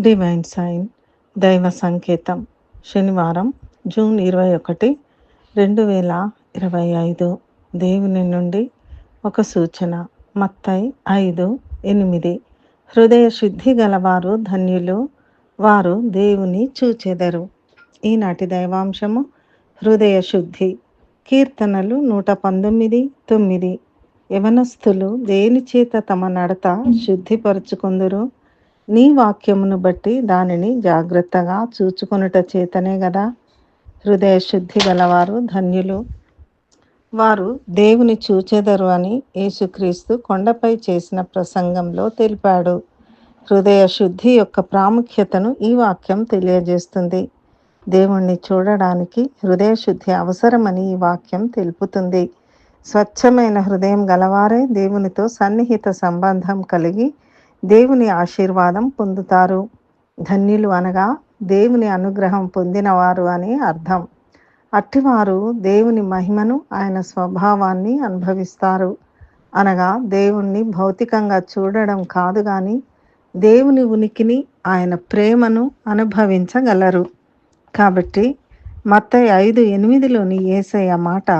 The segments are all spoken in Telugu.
డివైన్ సైన్ దైవ సంకేతం శనివారం జూన్ ఇరవై ఒకటి రెండు వేల ఇరవై ఐదు. దేవుని నుండి ఒక సూచన మత్తై ఐదు ఎనిమిది. హృదయ శుద్ధి గలవారు ధన్యులు వారు దేవుని చూచెదరు. ఈనాటి దైవాంశము హృదయ శుద్ధి. కీర్తనలు నూట పంతొమ్మిది తొమ్మిది. యవనస్థులు దేని చేత తమ నడత శుద్ధిపరుచుకుందురు? నీ వాక్యమును బట్టి దానిని జాగ్రత్తగా చూచుకొనుట చేతనే కదా హృదయ శుద్ధి గలవారు ధన్యులు. వారు దేవుని చూచెదరు అని యేసుక్రీస్తు కొండపై చేసిన ప్రసంగంలో తెలిపాడు. హృదయ శుద్ధి యొక్క ప్రాముఖ్యతను ఈ వాక్యం తెలియజేస్తుంది. దేవుణ్ణి చూడడానికి హృదయ శుద్ధి అవసరమని ఈ వాక్యం తెలుపుతుంది. స్వచ్ఛమైన హృదయం గలవారే దేవునితో సన్నిహిత సంబంధం కలిగి దేవుని ఆశీర్వాదం పొందుతారు. ధన్యులు అనగా దేవుని అనుగ్రహం పొందినవారు అని అర్థం. అట్టివారు దేవుని మహిమను ఆయన స్వభావాన్ని అనుభవిస్తారు. అనగా దేవుణ్ణి భౌతికంగా చూడడం కాదు కానీ దేవుని ఉనికిని ఆయన ప్రేమను అనుభవించగలరు. కాబట్టి మత్తయి ఐదు ఎనిమిదిలోని ఏసయ్య మాట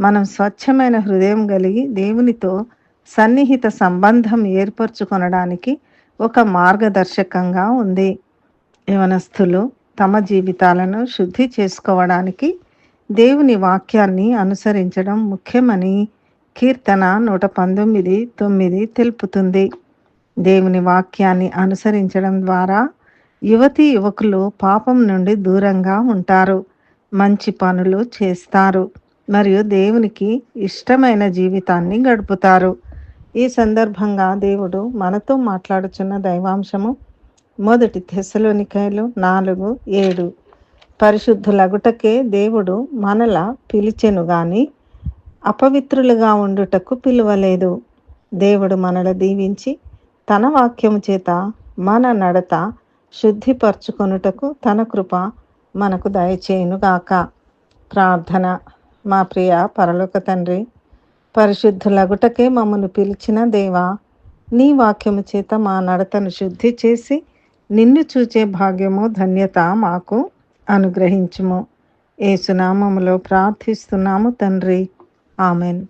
మనం స్వచ్ఛమైన హృదయం కలిగి దేవునితో సన్నిహిత సంబంధం ఏర్పరచుకొనడానికి ఒక మార్గదర్శకంగా ఉంది. యవనస్థులు తమ జీవితాలను శుద్ధి చేసుకోవడానికి దేవుని వాక్యాన్ని అనుసరించడం ముఖ్యమని కీర్తన నూట పంతొమ్మిది తొమ్మిది తెలుపుతుంది. దేవుని వాక్యాన్ని అనుసరించడం ద్వారా యువతి యువకులు పాపం నుండి దూరంగా ఉంటారు. మంచి పనులు చేస్తారు. మరియు దేవునికి ఇష్టమైన జీవితాన్ని గడుపుతారు. ఈ సందర్భంగా దేవుడు మనతో మాట్లాడుచున్న దైవాంశము మొదటి తెసలోనికాయలు నాలుగు ఏడు. పరిశుద్ధులగుటకే దేవుడు మనల పిలిచెను గాని అపవిత్రులుగా ఉండుటకు పిలువలేదు. దేవుడు మనల దీవించి తన వాక్యము చేత మన నడత శుద్ధిపరచుకొనుటకు తన కృప మనకు దయచేయునుగాక. ప్రార్థన. మా ప్రియ పరలోక తండ్రి పరిశుద్ధులగుటకే మమ్మను పిలిచిన దేవా నీ వాక్యము చేత మా నడతను శుద్ధి చేసి నిన్ను చూచే భాగ్యము ధన్యత మాకు అనుగ్రహించుము. ఏసునామములో ప్రార్థిస్తున్నాము తండ్రి. ఆమెన్.